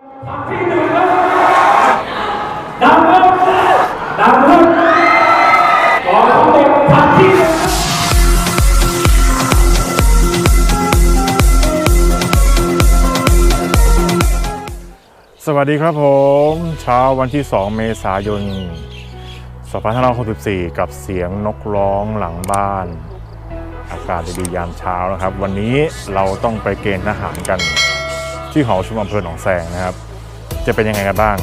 สวัสดีครับผม เช้าวันที่ 2 เมษายน 2564 กับเสียงนกร้องหลังบ้าน อากาศดียามเช้านะครับ วันนี้เราต้องไปเกณฑ์ทหารกัน ที่หอประชุมอำเภอหนองแสงนะครับ จะเป็นยังไงกันบ้าง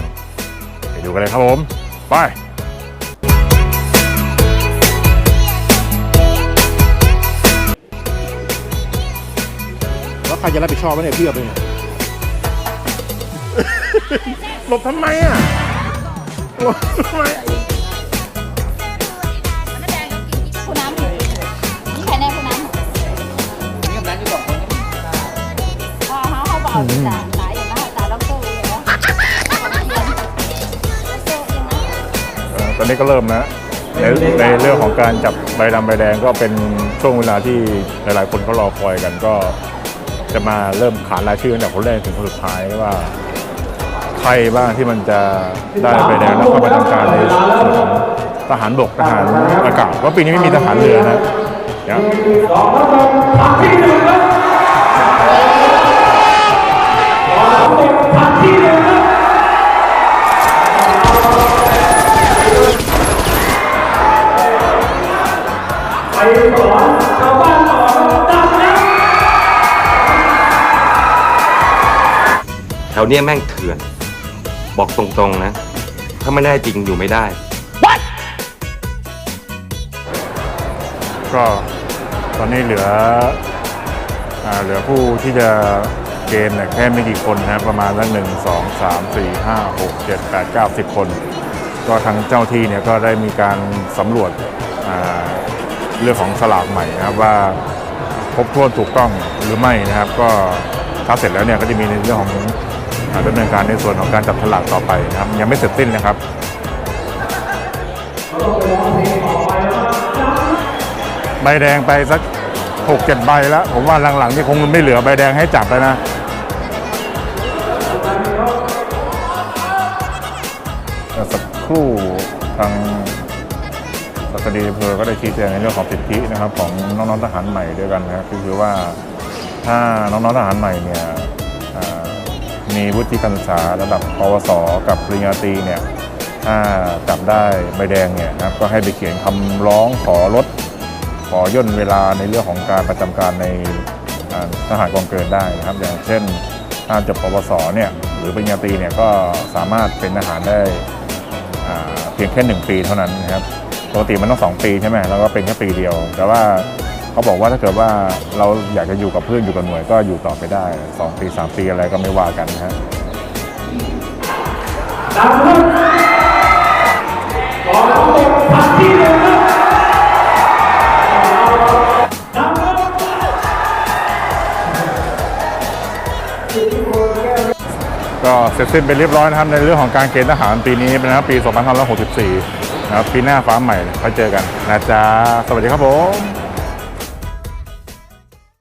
ไปดูกันเลยครับผม ไปแล้วใครจะรับผิดชอบวะเนี่ยพี่เอาไปเนี่ยหลบทำไมอะหลบทำไม ตาตาอย่างนั้นตาด็อกเตอร์เลยว่าเอ่อตอนนี้ก็เริ่มนะในในเรื่องของการจับใบดำใบแดงก็เป็นช่วงเวลาที่หลายๆ คนเขารอคอยกันก็ จะมาเริ่มขานรายชื่อตั้งแต่คนแรกถึงคนสุดท้ายว่าใครบ้างที่มันจะได้ใบแดงแล้วเข้ามาทำการในส่วนของทหารบกทหารอากาศเพราะปีนี้ไม่มีทหารเรือนะเแถวเนี้ยแม่งเถื่อน บอกตรงๆนะ ถ้าไม่ได้จริงอยู่ไม่ได้ ก็ตอนนี้เหลืออ่าเหลือผู้ที่จะเกณฑ์เนี่ยแค่ไม่กี่คนนะครับประมาณสักหนึ่งสองสามสี่ห้าหกเจ็ดแปดเก้าสิบคน ก็ทางเจ้าที่เนี่ยก็ได้มีการสำรวจอ่าเรื่องของสลากใหม่นะครับว่าครบถ้วนถูกต้องหรือไม่นะครับ ก็ถ้าเสร็จแล้วเนี่ยก็จะมีในเรื่องของอ่า ดำเนินการในส่วนของการจับฉลากต่อไปนะครับ ยังไม่เสร็จสิ้นนะครับใบแดงไปสักหกเจ็ดใบแล้ว ผมว่าหลังๆนี่คงไม่เหลือใบแดงให้จับแล้วนะสักครู่ทางสัตดีอำเภอก็ได้ชี้แจงในเรื่องของสิทธินะครับ ของน้องๆทหารใหม่ด้วยกันนะครับคือว่าถ้าน้องๆทหารใหม่เนี่ย มีวุฒิการศึกษาระดับปวส กับปริญญาตรีเนี่ยถ้าจับได้ใบแดงเนี่ยนะครับก็ให้ไปเขียนคำร้องขอลดขอย่นเวลาในเรื่องของการประจำการในทหารกองเกินได้นะครับอย่างเช่นถ้าจบปวสเนี่ยหรือปริญญาตรีเนี่ยก็สามารถเป็นทหารได้เพียงแค่หนึ่งปีเท่านั้นนะครับปกติมันต้องสองปีใช่ไหมแล้วก็เป็นแค่ปีเดียว แต่ว่า เขาบอกว่าถ้าเกิดว่าเราอยากจะอยู่กับเพื่อนอยู่กับหน่วยก็อยู่ต่อไปได้สองปีสามปีอะไรก็ไม่ว่ากันนะฮะก็เสร็จสิ้นไปเรียบร้อยนะครับในเรื่องของการเกณฑ์ทหารปีนี้นะครับปี 2564 นะครับปีหน้าฟ้าใหม่ค่อยเจอกันนะจ๊ะสวัสดีครับผม